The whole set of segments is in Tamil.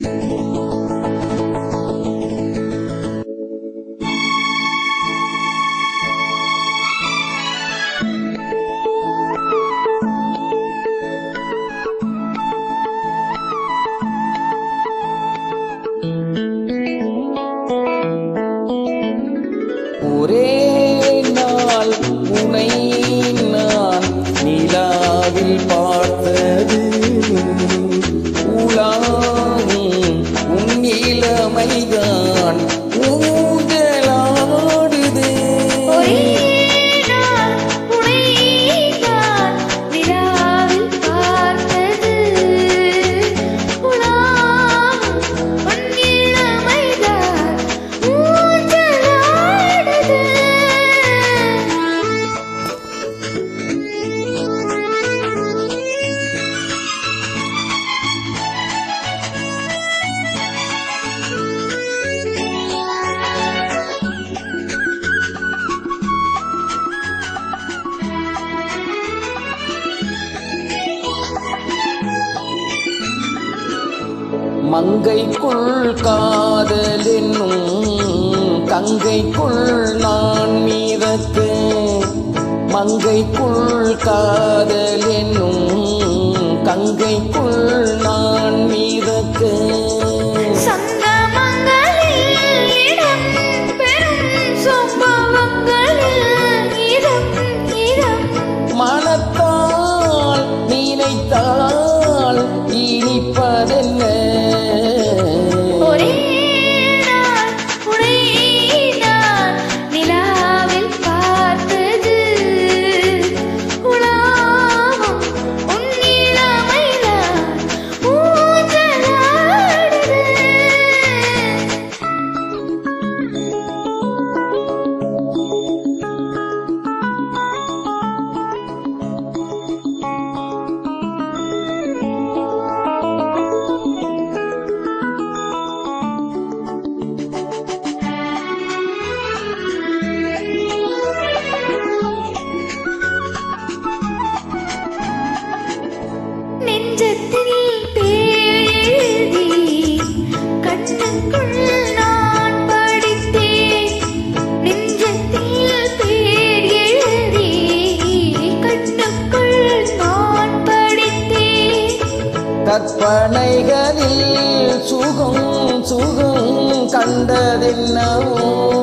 Música மங்கைக்குள் காதலென்னும் கங்கைக்குள் நான் மீதத்து மங்கைக்குள் காதலென்னும் கங்கைக்குள் நான் மீதத்து. மனத்தால் நினைத்தால் கற்பனைகளில் சுகம் சுகம் கண்டதென்னவோ?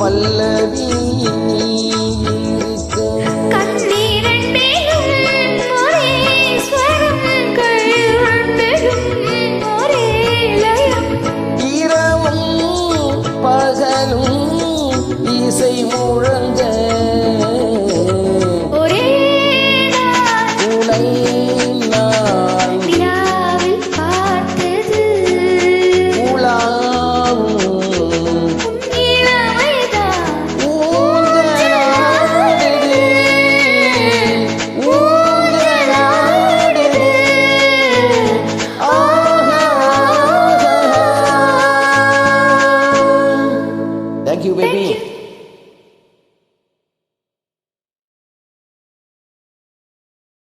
பல்லவி